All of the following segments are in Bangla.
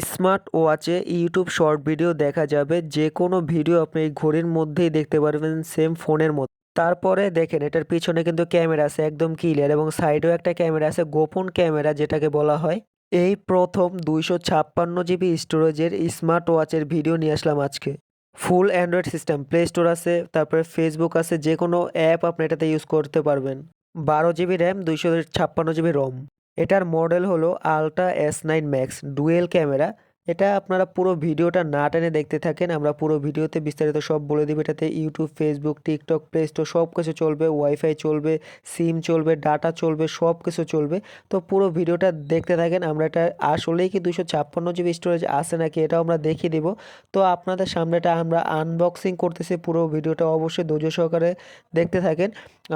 স্মার্ট ওয়াচে ইউটিউব শর্ট ভিডিও দেখা যাবে। যে কোনো ভিডিও আপনি এই ঘড়ির মধ্যেই দেখতে পারবেন, সেম ফোনের মতো। তারপরে দেখেন, এটার পিছনে কিন্তু ক্যামেরা আছে, একদম ক্লিয়ার এবং সাইডেও একটা ক্যামেরা আছে, গোপন ক্যামেরা যেটাকে বলা হয়। এই প্রথম দুইশো ছাপ্পান্ন জিবি স্টোরেজের স্মার্ট ওয়াচের ভিডিও নিয়ে আসলাম আজকে। Full Android system, play store আছে, তারপরে ফেসবুক আছে যে কোনো অ্যাপ আপনি এটাতে ইউজ করতে পারবেন। বারো জিবি র্যাম, দুইশো ছাপ্পান্ন জিবি রম। এটার মডেল হলো ultra S nine max, dual camera. এটা আপনারা পুরো ভিডিওটা না টেনে দেখতে থাকেন, আমরা পুরো ভিডিওতে বিস্তারিত সব বলে দিব। এটাতে YouTube, Facebook, TikTok, play store সব কিছু চলবে, ওয়াইফাই চলবে, সিম চলবে, ডাটা চলবে সব কিছু চলবে। তো পুরো ভিডিওটা দেখতে থাকেন, আমরা এটা আসলেই কি দুশো ছাপ্পান্ন জিবি স্টোরেজ আছে নাকি এটাও আমরা দেখিয়ে দিব। তো আপনাদের সামনেটা আমরা আনবক্সিং করতেছি, পুরো ভিডিওটা অবশ্যই ধৈর্য সহকারে দেখতে থাকেন।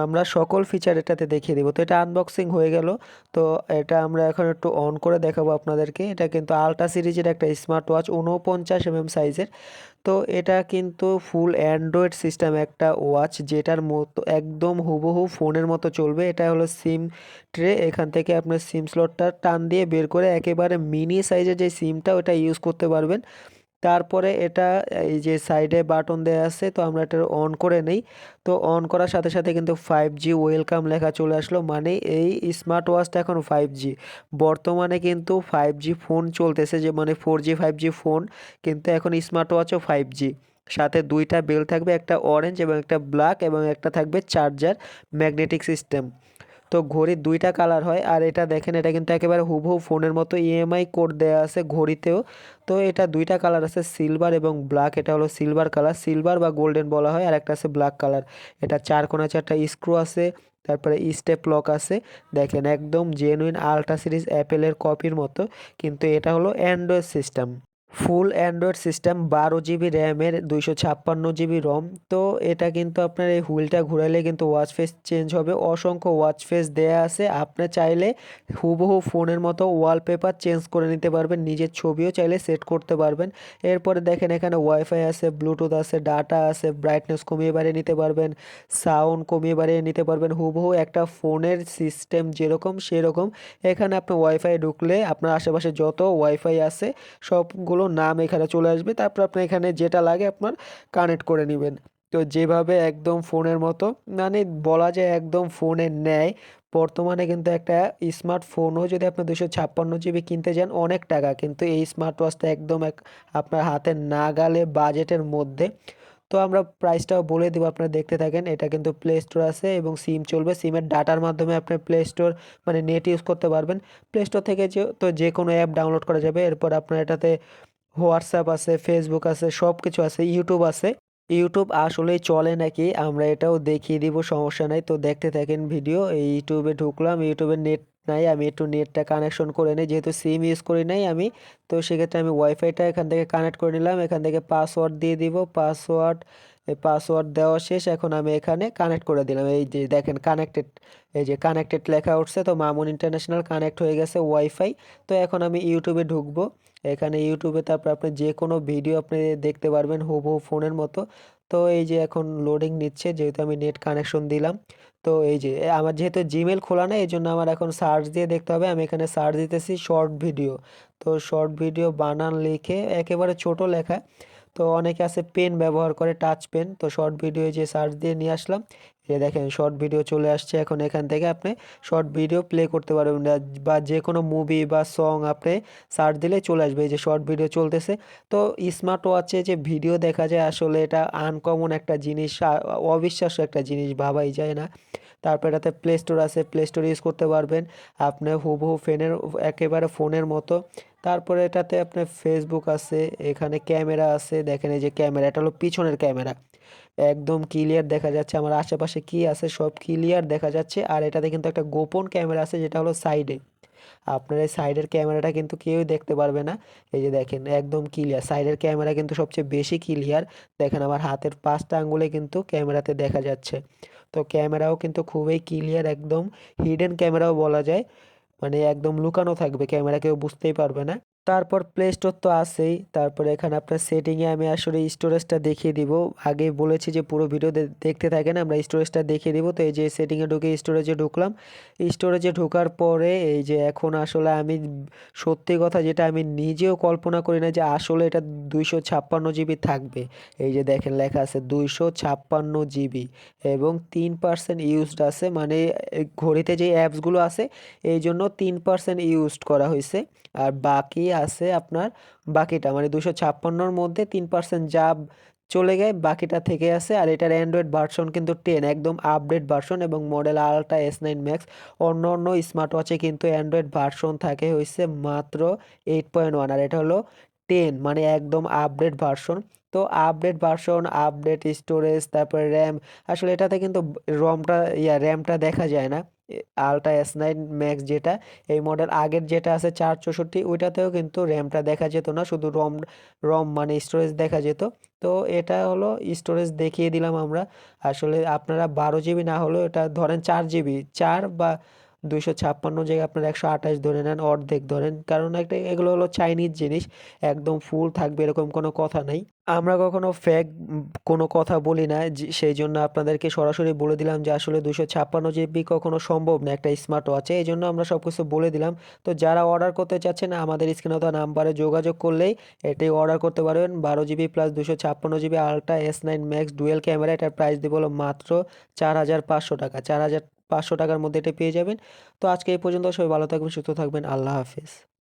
আমরা সকল ফিচার এটাতে দেখিয়ে দেবো। তো এটা আনবক্সিং হয়ে গেল। তো এটা আমরা এখন একটু অন করে দেখাবো আপনাদেরকে। এটা কিন্তু আলট্রা সিরিজের একটা স্মার্ট ওয়াচ উনপঞ্চাশ এমএম সাইজের তো এটা কিন্তু ফুল অ্যান্ড্রয়েড সিস্টেম একটা ওয়াচ যেটার মতো একদম হুবহু ফোনের মতো চলবে। এটা হলো সিম ট্রে এখান থেকে আপনার সিম স্লটটা টান দিয়ে বের করে একেবারে মিনি সাইজের যে সিমটা ওটা ইউজ করতে পারবেন। তারপরে এটা, এই যে সাইডে বাটন দেওয়া আছে, তো আমরা এটা অন করে নেই। তো অন করার সাথে সাথে কিন্তু ফাইভ জি ওয়েলকাম লেখা চলে আসলো মানে এই স্মার্ট ওয়াচটা এখন ফাইভ জি বর্তমানে কিন্তু ফাইভ জি ফোন চলতেছে যে মানে four G five G phone কিন্তু এখন স্মার্ট ওয়াচও ফাইভ জি সাথে দুইটা বেল থাকবে, একটা অরেঞ্জ এবং একটা ব্ল্যাক এবং একটা থাকবে চার্জার ম্যাগনেটিক সিস্টেম তো ঘড়ির দুইটা কালার হয়। আর এটা দেখেন, এটা কিন্তু একেবারে হুবহু ফোনের মতো ইএমআই কোড দেওয়া আছে ঘড়িতেও। তো এটা দুইটা কালার আছে, সিলভার এবং ব্ল্যাক। এটা হলো সিলভার কালার। সিলভার বা গোল্ডেন বলা হয়, আর একটা আছে ব্ল্যাক কালার। এটা চার কোনা চারটা স্ক্রু আছে, তারপরে স্টেপ লক আছে। দেখেন, একদম জেনুইন আলট্রা সিরিজ অ্যাপেলের কপির মতো। কিন্তু এটা হলো Android system full Android system, বারো জিবি র্যামের দুইশো ছাপ্পান্ন জিবি রম। তো এটা কিন্তু আপনার এই হুইলটা ঘুরাইলে কিন্তু ওয়াচ ফেস চেঞ্জ হবে। অসংখ্য ওয়াচ ফেস দেয়া আছে। আপনি চাইলে হুবহু ফোনের মতো ওয়ালপেপার চেঞ্জ করে নিতে পারবেন, নিজের ছবিও চাইলে সেট করতে পারবেন। এরপরে দেখেন এখানে ওয়াইফাই আছে, ব্লুটুথ আছে, ডাটা আছে, ব্রাইটনেস কমিয়ে বাড়িয়ে নিতে পারবেন, সাউন্ড কমিয়ে বাড়িয়ে নিতে পারবেন। হুবহু একটা ফোনের সিস্টেম যেরকম সেরকম। এখানে আপনি ওয়াইফাই ঢুকলে আপনার আশেপাশে যত ওয়াইফাই আছে, সবগুলো নাম এখানে চলে আসবে, তারপর আপনি এখানে যেটা লাগে আপনার কানেক্ট করে নেবেন। তো যেভাবে একদম ফোনের মতো মানে বলা যায় একদম ফোনের ন্যায় বর্তমানে কিন্তু একটা স্মার্টফোনও যদি আপনি দুশো ছাপ্পান্ন জিবি কিনতে যান, অনেক টাকা। কিন্তু এই স্মার্ট ওয়াচটা একদম এক, আপনার হাতে নাগালে বাজেটের মধ্যে। তো আমরা প্রাইসটাও বলে দেবো, আপনারা দেখতে থাকেন, এটা কিন্তু প্লে স্টোর আছে এবং সিম চলবে। সিমের ডাটার মাধ্যমে আপনি প্লে স্টোর মানে নেট ইউজ করতে পারবেন। প্লে স্টোর থেকে যে, তো যে কোনো অ্যাপ ডাউনলোড করা যাবে। এরপর আপনার এটাতে হোয়াটসঅ্যাপ আছে ফেসবুক আছে সব কিছু আছে ইউটিউব আছে। ইউটিউব আসলেই চলে নাকি? আমরা এটাও দেখিয়ে দিব, সমস্যা নাই। তো দেখতে থাকেন ভিডিও এই ইউটিউবে ঢুকলাম ইউটিউবে নেট নাই, আমি একটু নেটটা কানেকশন করে নিই, যেহেতু সিম ইউজ করি নাই আমি। তো সেক্ষেত্রে আমি ওয়াইফাইটা এখান থেকে কানেক্ট করে নিলাম, এখান থেকে পাসওয়ার্ড দিয়ে দিব পাসওয়ার্ড পাসওয়ার্ড দেওয়া শেষ, এখন আমি এখানে কানেক্ট করে দিলাম। এই যে দেখেন কানেক্টেড এই যে কানেক্টেড লেখা উঠছে, তো মামুন ইন্টারন্যাশনাল কানেক্ট হয়ে গেছে ওয়াইফাই তো এখন আমি ইউটিউবে ঢুকবো। এখানে ইউটিউবে তারপর আপনি যে কোনো ভিডিও আপনি দেখতে পারবেন হুবহু ফোনের মতো। তো এই যে এখন লোডিং নিচ্ছে, যেহেতু আমি নেট কানেকশন দিলাম। তো এই যে আমার যেহেতু জিমেল খোলা না এই জন্য আমার এখন সার্চ দিয়ে দেখতে হবে। আমি এখানে সার্চ দিতেছি শর্ট ভিডিও তো শর্ট ভিডিও বানান লিখে একেবারে ছোট লেখা। তো অনেকে আছে পেন ব্যবহার করে টাচ পেন তো শর্ট ভিডিও যে সার্চ দিয়ে নিয়ে আসলাম এ দেখেন শর্ট ভিডিও চলে আসছে, এখন এখান থেকে আপনি শর্ট ভিডিও প্লে করতে পারবেন। বা যে কোনো মুভি বা সং আপনি সার্চ দিলে চলে আসবে, এই যে শর্ট ভিডিও চলতেছে। তো স্মার্ট ওয়াচে যে ভিডিও দেখা যায়, আসলে এটা আনকমন একটা জিনিস অবিশ্বাস্য একটা জিনিস, ভাবাই যায় না। তারপর এটাতে প্লে স্টোর আছে প্লে স্টোর ইউজ করতে পারবেন। আপনি হুবহু ফেনের একেবারে ফোনের মতো তারপরে এটাতে আপনার ফেসবুক আছে, এখানে ক্যামেরা আছে, দেখেন এই যে ক্যামেরা, এটা হলো পিছনের ক্যামেরা। একদম ক্লিয়ার দেখা যাচ্ছে আমার আশেপাশে কি আছে, সব ক্লিয়ার দেখা যাচ্ছে। আর এটাতে কিন্তু একটা গোপন ক্যামেরা আছে, যেটা হলো সাইডে আপনার এই সাইডের ক্যামেরাটা কিন্তু কেউই দেখতে পারবে না। এই যে দেখেন, একদম ক্লিয়ার সাইডের ক্যামেরা কিন্তু সবচেয়ে বেশি ক্লিয়ার দেখেন আমার হাতের পাঁচটা আঙ্গুলে কিন্তু ক্যামেরাতে দেখা যাচ্ছে। তো ক্যামেরাও কিন্তু খুবই ক্লিয়ার একদম হিডেন ক্যামেরাও বলা যায়। মানে একদম লুকানো থাকবে ক্যামেরা কেউ বুঝতেই পারবে না। তারপর প্লে স্টোর তো আছেই। তারপরে এখানে আপনার সেটিংয়ে আমি আসলে স্টোরেজটা দেখিয়ে দিব। আগে বলেছি যে পুরো ভিডিও দেখতে থাকেন, আমরা স্টোরেজটা দেখিয়ে দিব। তো এই যে সেটিংয়ে ঢুকে স্টোরেজে ঢুকলাম। স্টোরেজে ঢোকার পরে এই যে এখন আসলে আমি সত্যি কথা যেটা আমি নিজেও কল্পনা করি না যে আসলে এটা দুইশো ছাপ্পান্ন জিবি থাকবে। এই যে দেখেন লেখা আছে দুইশো ছাপ্পান্ন জিবি এবং তিন পার্সেন্ট ইউজড আছে। মানে ঘড়িতে যে অ্যাপসগুলো আছে, এই জন্য তিন পার্সেন্ট ইউজড করা হয়েছে। আর বাকি আছে আপনার বাকিটা। মানে দুশো ছাপ্পান্নর মধ্যে তিন পার্সেন্ট যা চলে গেছে বাকিটা থেকে আছে আর এটার অ্যান্ড্রয়েড ভার্সন কিন্তু টেন একদম আপডেট ভার্সন এবং model ultra S nine max অন্য অন্য স্মার্ট ওয়াচে কিন্তু অ্যান্ড্রয়েড ভার্সন থাকে হয়েছে মাত্র এইট পয়েন্ট ওয়ান আর এটা হলো টেন মানে একদম আপডেট ভার্সন তো আপডেট ভার্সন আপডেট স্টোরেজ তারপরে র্যাম আসলে এটাতে কিন্তু রমটা ইয়া র্যামটা দেখা যায় না। আলট্রা এস নাইন ম্যাক্স যেটা, এই মডেল আগের যেটা আছে চার চৌষট্টি, ওইটাতেও কিন্তু র্যামটা দেখা যেত না, শুধু রম রম মানে স্টোরেজ দেখা যেত। তো এটা হলো স্টোরেজ দেখিয়ে দিলাম আমরা। আসলে আপনারা বারো জিবি না হলেও এটা ধরেন চার জিবি চার বা দুইশো ছাপ্পান্ন জায়গায় আপনারা একশো আঠাশ ধরে নেন, অর্ধেক ধরেন। কারণ একটা, এগুলো হলো চাইনিজ জিনিস, একদম ফুল থাকবে এরকম কোনো কথা নাই। আমরা কখনো ফ্যাক কোনো কথা বলি না সেই জন্য আপনাদেরকে সরাসরি বলে দিলাম যে, আসলে দুশো ছাপ্পান্ন জিবি কখনো সম্ভব না একটা স্মার্ট ওয়াচে এই জন্য আমরা সব কিছু বলে দিলাম। তো যারা অর্ডার করতে চাচ্ছেন, আমাদের স্ক্রিনে দেওয়া নাম্বারে যোগাযোগ করলেই এটি অর্ডার করতে পারবেন। বারো জিবি প্লাস দুশো ছাপ্পান্ন GB ultra S nine max dual camera এটার প্রাইস দেবো হলো মাত্র চার হাজার পাঁচশো টাকা। চার হাজার পাঁচশো টাকার মধ্যে এটা পেয়ে যাবেন। তো আজকে এই পর্যন্ত সবাই ভালো থাকবেন, সুস্থ থাকবেন। আল্লাহ হাফিজ।